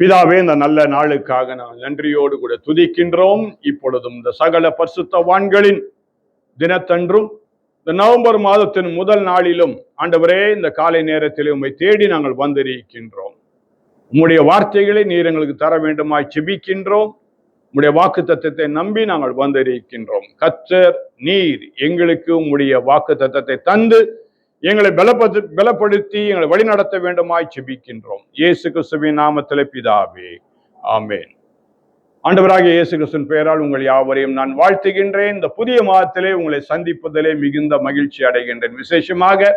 பிதாவே இந்த நல்ல நாளுக்காக நான் நன்றியோடு கூட துதிக்கின்றோம். இப்பொழுதும் இந்த சகல பரிசுத்தவான்களின் தினத்தன்றும் இந்த நவம்பர் மாதத்தின் முதல் நாளிலும் ஆண்டவரே இந்த காலை நேரத்தில் உண்மை தேடி நாங்கள் வந்திருக்கின்றோம். உம்முடைய வார்த்தைகளை நீர் எங்களுக்கு தர வேண்டுமாய் செபிக்கின்றோம் உம்முடைய வாக்கு தத்தத்தை நம்பி நாங்கள் வந்திருக்கின்றோம். கத்தர் நீர் எங்களுக்கு உம்முடைய வாக்கு தத்தத்தை தந்து எங்களை பலப்படு பலப்படுத்தி எங்களை வழிநடத்த வேண்டுமாய் செபிக்கின்றோம். இயேசு கிறிஸ்துவின் நாமத்தில் பிதாவே. ஆமேன். ஆண்டவராக இயேசு கிறிஸ்துவின் பெயரால் உங்கள் யாவரையும் நான் வாழ்த்துகின்றேன். இந்த புதிய மாதத்திலே உங்களை சந்திப்பதிலே மிகுந்த மகிழ்ச்சி அடைகின்றேன். விசேஷமாக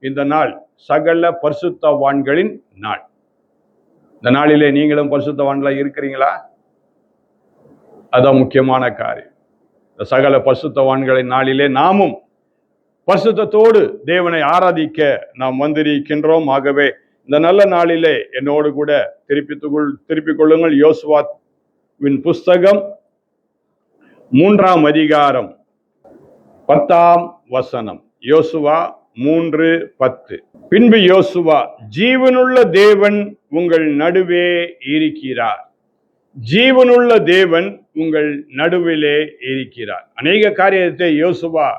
இந்த நாள் சகல பரிசுத்தவான்களின் நாள். இந்த நாளிலே நீங்களும் பரிசுத்தவான்களா இருக்கிறீங்களா? அதான் முக்கியமான காரியம். இந்த சகல பரிசுத்தவான்களின் நாளிலே நாமும் பசுத்தத்தோடு தேவனை ஆராதிக்க நாம் வந்திருக்கின்றோம். ஆகவே இந்த நல்ல நாளிலே என்னோடு கூட திருப்பித்துக்குள் திருப்பிக் கொள்ளுங்கள் யோசுவாவின் புஸ்தகம் மூன்றாம் அதிகாரம் பத்தாம் வசனம். யோசுவா மூன்று பத்து. பின்பு யோசுவா ஜீவனுள்ள தேவன் உங்கள் நடுவே இருக்கிறார். ஜீவனுள்ள தேவன் உங்கள் நடுவிலே இருக்கிறார். அநேக காரியத்தை யோசுவா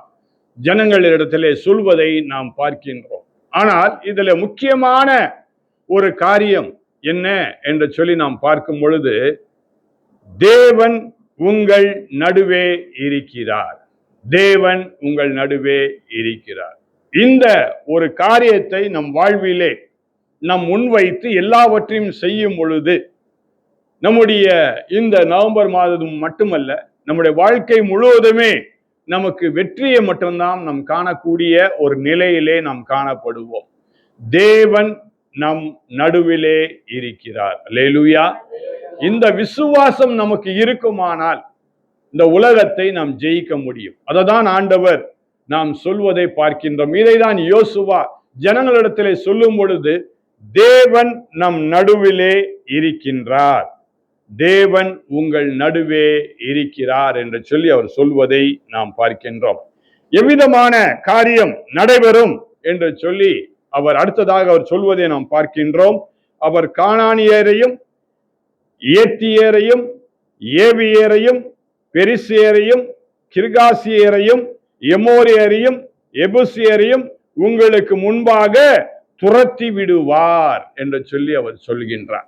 ஜனங்களிடத்திலே சொல்வதை நாம் பார்க்கின்றோம். ஆனால் இதுல முக்கியமான ஒரு காரியம் என்ன என்று சொல்லி நாம் பார்க்கும் பொழுது தேவன் உங்கள் நடுவே இருக்கிறார். தேவன் உங்கள் நடுவே இருக்கிறார். இந்த ஒரு காரியத்தை நம் வாழ்விலே நம் முன்வைத்து எல்லாவற்றையும் செய்யும் பொழுது நம்முடைய இந்த நவம்பர் மாதம் மட்டுமல்ல நம்முடைய வாழ்க்கை முழுவதுமே நமக்கு வெற்றியை மட்டும்தான் நாம் காணக்கூடிய ஒரு நிலையிலே நாம் காணப்படுவோம். தேவன் நம் நடுவிலே இருக்கிறார். லேலுயா இந்த விசுவாசம் நமக்கு இருக்குமானால் இந்த உலகத்தை நாம் ஜெயிக்க முடியும். அதை தான் ஆண்டவர் நாம் சொல்வதை பார்க்கின்றோம். இதை தான் யோசுவா ஜனங்களிடத்திலே சொல்லும் பொழுது தேவன் நம் நடுவிலே இருக்கின்றார். தேவன் உங்கள் நடுவே இருக்கிறார் என்று சொல்லி அவர் சொல்வதை நாம் பார்க்கின்றோம். எவ்விதமான காரியம் நடைபெறும் என்று சொல்லி அவர் அடுத்ததாக அவர் சொல்வதை நாம் பார்க்கின்றோம். அவர் காணானியரையும் ஏத்தியரையும் ஏவியரையும் பெரிசியரையும் கிர்காசியரையும் எமோரியரையும் எபுசியரையும் உங்களுக்கு முன்பாக துரத்தி விடுவார் என்று சொல்லி அவர் சொல்கின்றார்.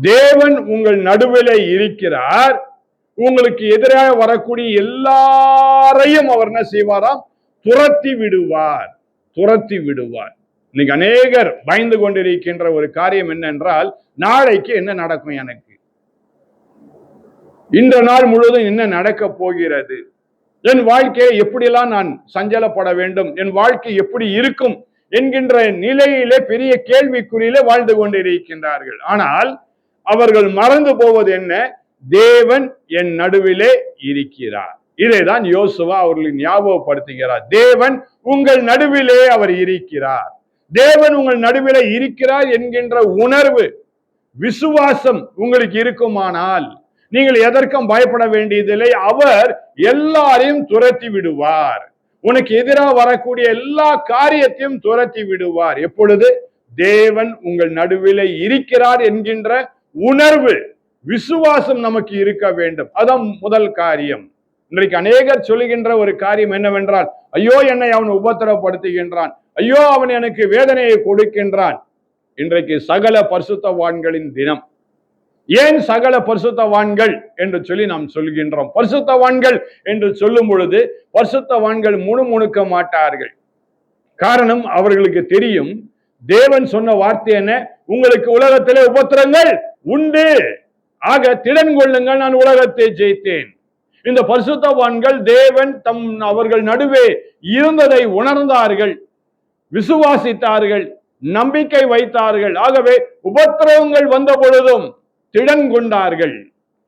தேவன் உங்கள் நடுவில் இருக்கிறார். உங்களுக்கு எதிராக வரக்கூடிய எல்லாரையும் அவர் என்ன செய்வாராம்? துரத்தி விடுவார். துரத்தி விடுவார். இன்னைக்கு அநேகர் பயந்து கொண்டிருக்கின்ற ஒரு காரியம் என்னென்றால் நாளைக்கு என்ன நடக்கும் எனக்கு? இந்த நாள் முழுவதும் என்ன நடக்க போகிறது? என் வாழ்க்கையை எப்படியெல்லாம் நான் சஞ்சலப்பட வேண்டும்? என் வாழ்க்கை எப்படி இருக்கும்? என்கின்ற நிலையிலே பெரிய கேள்விக்குறியிலே வாழ்ந்து கொண்டிருக்கின்றார்கள். ஆனால் அவர்கள் மறந்து போவது என்ன? தேவன் என் நடுவிலே இருக்கிறார். இதைதான் யோசுவா அவர்களின் ஞாபகப்படுத்துகிறார். தேவன் உங்கள் நடுவிலே அவர் இருக்கிறார். தேவன் உங்கள் நடுவிலே இருக்கிறார் என்கின்ற உணர்வு விசுவாசம் உங்களுக்கு இருக்குமானால் நீங்கள் எதற்கும் பயப்பட வேண்டியதில்லை. அவர் எல்லாரையும் துரத்தி விடுவார். உனக்கு எதிராக வரக்கூடிய எல்லா காரியத்தையும் துரத்தி விடுவார். எப்பொழுது? தேவன் உங்கள் நடுவிலே இருக்கிறார் என்கின்ற உணர்வு விசுவாசம் நமக்கு இருக்க வேண்டும். அதான் முதல் காரியம். இன்றைக்கு அநேகர் சொல்லுகின்ற ஒரு காரியம் என்னவென்றால் ஐயோ என்னை அவன் உபத்திரப்படுத்துகின்றான். ஐயோ அவன் எனக்கு வேதனையை கொடுக்கின்றான். இன்றைக்கு சகல பரிசுத்தவான்களின் தினம். ஏன் சகல பரிசுத்தவான்கள் என்று சொல்லி நாம் சொல்கின்றோம். பரிசுத்தவான்கள் என்று சொல்லும் பொழுது பரிசுத்தவான்கள் முணுமுணுக்க மாட்டார்கள். காரணம் அவர்களுக்கு தெரியும். தேவன் சொன்ன வார்த்தை என்ன? உங்களுக்கு உலகத்திலே உபத்திரங்கள் உண்டு. ஆக திடன் கொள்ளுங்கள் நான் உலகத்தை ஜெயித்தேன். இந்த பரிசுத்தவான்கள் தேவன் தம் அவர்கள் நடுவே இருந்ததை உணர்ந்தார்கள் விசுவாசித்தார்கள் நம்பிக்கை வைத்தார்கள். ஆகவே உபத்திரவங்கள் வந்த பொழுதும் திடன் கொண்டார்கள்.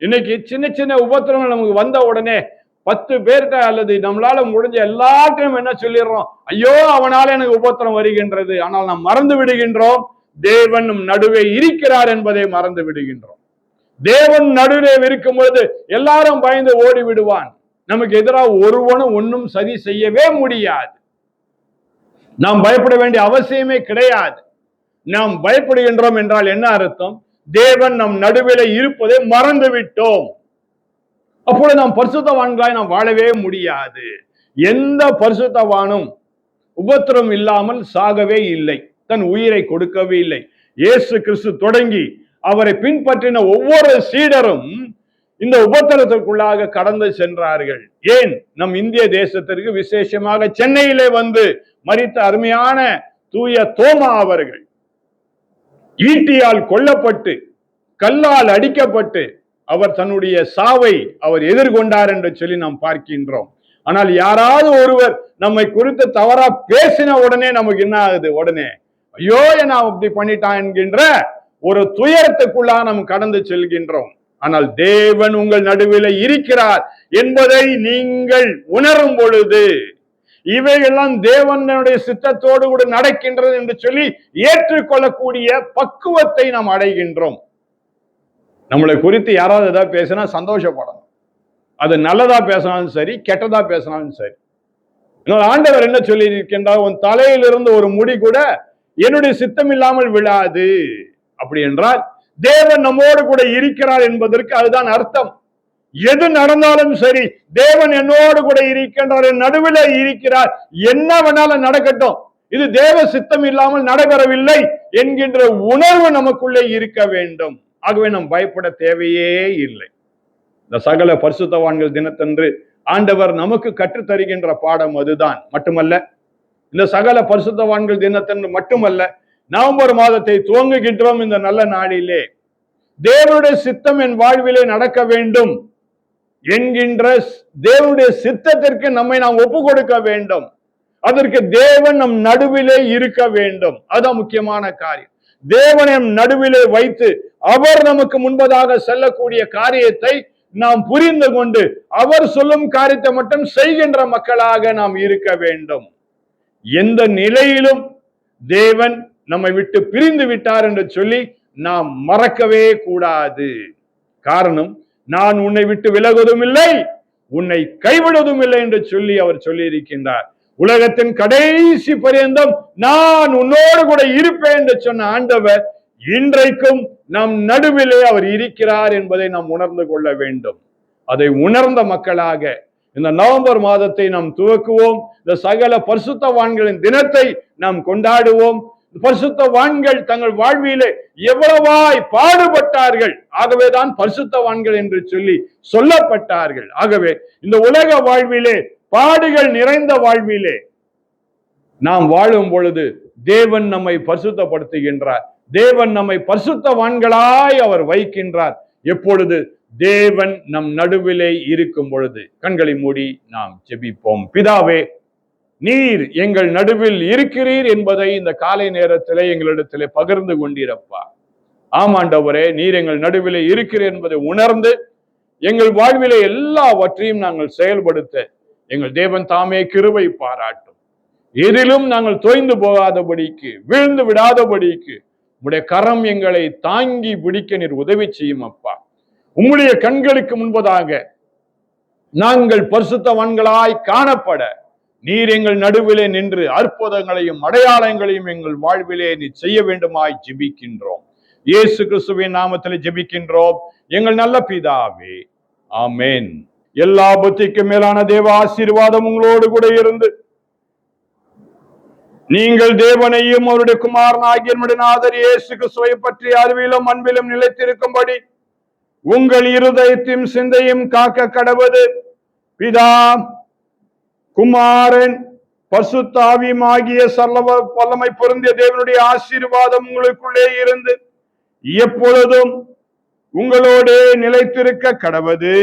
இன்னைக்கு சின்ன சின்ன உபத்திரவங்கள் நமக்கு வந்த உடனே பத்து பேர்கிட்ட அல்லது நம்மளால முடிஞ்ச எல்லாத்தையும் என்ன சொல்லிடுறோம்? ஐயோ அவனால எனக்கு உபத்திரம் வருகின்றது. ஆனால் நாம் மறந்து விடுகின்றோம். தேவன் நடுவே இருக்கிறார் என்பதை மறந்து விடுகின்றோம். தேவன் நடுவே இருக்கும் பொழுது எல்லாரும் பயந்து ஓடி விடுவான் நமக்கு எதிராக ஒருவனும் ஒன்றும் சரி செய்யவே முடியாது. நாம் பயப்பட வேண்டிய அவசியமே கிடையாது. நாம் பயப்படுகின்றோம் என்றால் என்ன அர்த்தம்? தேவன் நம் நடுவில் இருப்பதை மறந்து விட்டோம். அப்பொழுது நாம் பரிசுத்தவான்களாய் நாம் வாழவே முடியாது. எந்த பரிசுத்தவானும் உபத்திரம் இல்லாமல் சாகவே இல்லை. தன் உயிரை கொடுக்கவே இல்லை. இயேசு கிறிஸ்து தொடங்கி அவரை பின்பற்றின ஒவ்வொரு சீடரும் இந்த உபத்திரத்திற்குள்ளாக கடந்து சென்றார்கள். ஏன்? நம் இந்திய தேசத்திற்கு விசேஷமாக சென்னையிலே வந்து மறித்த அருமையான தூய தோமா அவர்கள் ஈட்டியால் கொல்லப்பட்டு கல்லால் அடிக்கப்பட்டு அவர் தன்னுடைய சாவை அவர் எதிர்கொண்டார் என்று சொல்லி நாம் பார்க்கின்றோம். ஆனால் யாராவது ஒருவர் நம்மை குறித்து தவறா பேசின உடனே நமக்கு என்ன ஆகுது? உடனே ஐயோ என்ன அப்படி பண்ணிட்டான் என்கின்ற ஒரு துயரத்துக்குள்ளா நாம் கடந்து செல்கின்றோம். ஆனால் தேவன் உங்கள் நடுவில் இருக்கிறார் என்பதை நீங்கள் உணரும் பொழுது இவையெல்லாம் தேவனுடைய சித்தத்தோடு கூட நடக்கின்றது என்று சொல்லி ஏற்றுக்கொள்ளக்கூடிய பக்குவத்தை நாம் அடைகின்றோம். நம்மளை குறித்து யாராவது ஏதாவது பேசினா சந்தோஷப்படணும். அது நல்லதா பேசினாலும் சரி கெட்டதா பேசினாலும் சரி. ஆண்டவர் என்ன சொல்லி இருக்கின்றார் உன் தலையிலிருந்து ஒரு முடி கூட என்னுடைய சித்தம் இல்லாமல் விழாது. அப்படி என்றால் தேவன் நம்மோடு கூட இருக்கிறார் என்பதற்கு அதுதான் அர்த்தம். எது நடந்தாலும் சரி தேவன் என்னோடு கூட இருக்கின்றார் என் நடுவில் இருக்கிறார். என்ன வேணாலும் நடக்கட்டும். இது தேவ சித்தம் இல்லாமல் நடைபெறவில்லை என்கின்ற உணர்வு நமக்குள்ளே இருக்க வேண்டும். ஆகவே நாம் பயப்பட தேவையே இல்லை. இந்த சகல பரிசுத்தவான்கள் தினத்தன்று ஆண்டவர் நமக்கு கற்றுத்தருகின்ற பாடம் அதுதான். மட்டுமல்ல இந்த சகல பரிசுத்தவான்கள் தினத்தன்று மட்டுமல்ல நவம்பர் மாதத்தை துவங்குகின்றோம் இந்த நல்ல நாளிலே. தேவனுடைய சித்தம் என் வாழ்விலே நடக்க வேண்டும் என்கின்ற தேவனுடைய சித்தத்திற்கு நம்மை நாம் ஒப்பு கொடுக்க வேண்டும். அதற்கு தேவன் நம் நடுவிலே இருக்க வேண்டும். அதுதான் முக்கியமான காரியம். தேவன் நடுவிலே வைத்து அவர் நமக்கு முன்பதாக செல்லக்கூடிய காரியத்தை நாம் புரிந்து கொண்டு அவர் சொல்லும் காரியத்தை மட்டும் செய்கின்ற மக்களாக நாம் இருக்க வேண்டும். எந்த நிலையிலும் தேவன் நம்மை விட்டு பிரிந்து விட்டார் என்று சொல்லி நாம் மறக்கவே கூடாது. காரணம் நான் உன்னை விட்டு விலகுவதும் இல்லை உன்னை கைவிடுவதும் இல்லை என்று சொல்லி அவர் சொல்லி இருக்கின்றார் உலகத்தின் கடைசி பரியந்தம் நான் உன்னோடு கூட இருப்பேன் என்று சொன்ன ஆண்டவர் இன்றைக்கும் நம் நடுவிலே அவர் இருக்கிறார் என்பதை நாம் உணர்ந்து கொள்ள வேண்டும். அதை உணர்ந்த மக்களாக இந்த நவம்பர் மாதத்தை நாம் துவக்குவோம். இந்த சகல பரிசுத்தவான்களின் தினத்தை நாம் கொண்டாடுவோம். பரிசுத்தவான்கள் தங்கள் வாழ்விலே எவ்வளவாய் பாடுபட்டார்கள். ஆகவேதான் பரிசுத்தவான்கள் என்று சொல்லி சொல்லப்பட்டார்கள். ஆகவே இந்த உலக வாழ்விலே பாடுகள் நிறைந்த வாழ்விலே நாம் வாழும் பொழுது தேவன் நம்மை பரிசுத்தப்படுத்துகின்றார். தேவன் நம்மை பரிசுத்தவான்களாய் அவர் வைக்கின்றார் எப்பொழுது? தேவன் நம் நடுவிலே இருக்கும் பொழுது கண்களை மூடி நாம் ஜெபிப்போம். பிதாவே நீர் எங்கள் நடுவில் இருக்கிறீர் என்பதை இந்த காலை நேரத்திலே எங்களிடத்திலே பகிர்ந்து கொண்டீரப்பா. ஆமாண்டவரே நீர் எங்கள் நடுவிலே இருக்கிறீர் என்பதை உணர்ந்து எங்கள் வாழ்விலே எல்லாவற்றையும் நாங்கள் செயல்படுத்த எங்கள் தேவன் தாமே கிருவை பாராட்டும். எதிலும் நாங்கள் தோய்ந்து போகாதபடிக்கு வீழ்ந்து விடாதபடிக்கு உடைய கரம் எங்களை தாங்கி பிடிக்க நீர் உதவி செய்யும் அப்பா உம்முடைய கண்களுக்கு முன்பதாக நாங்கள் பரிசுத்தவான்களாய் காணப்பட. நீர் எங்கள் நடுவிலே நின்று அற்புதங்களையும் அடையாளங்களையும் எங்கள் வாழ்விலே நீ செய்ய வேண்டுமாய் ஜெபிக்கின்றோம். இயேசு கிறிஸ்துவின் நாமத்தில் ஜெபிக்கின்றோம். எங்கள் நல்ல பிதாவே ஆமேன். எல்லா புத்திக்கு மேலான தேவ ஆசீர்வாதம் உங்களோடு கூட இருந்து. நீங்கள் தேவனையும் அவருடைய குமாரன் ஆகிய நாதர் இயேசு கிறிஸ்துவை பற்றி அறிவிலும் அன்பிலும் நிலைத்திருக்கும்படி உங்கள் இருதயத்தையும் சிந்தையும் காக்க கடவுது பிதா குமாரன் பசுத்தாவியும் சல்லவ வல்லமை பொருந்திய தேவனுடைய ஆசீர்வாதம் உங்களுக்குள்ளே இருந்து எப்பொழுதும் உங்களோட நிலைத்திருக்க கடவது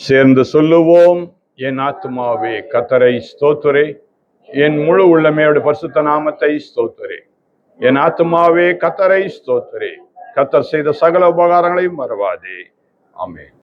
சேர்ந்து சொல்லுவோம் என் ஆத்மாவே கத்தரை ஸ்தோத்துரே. என் முழு உள்ளமையோட பரிசுத்த நாமத்தை ஸ்தோத்துரே. என் ஆத்மாவே கத்தரை ஸ்தோத்துரே. கத்தர் செய்த சகல உபகாரங்களையும் மறவாதே. ஆமே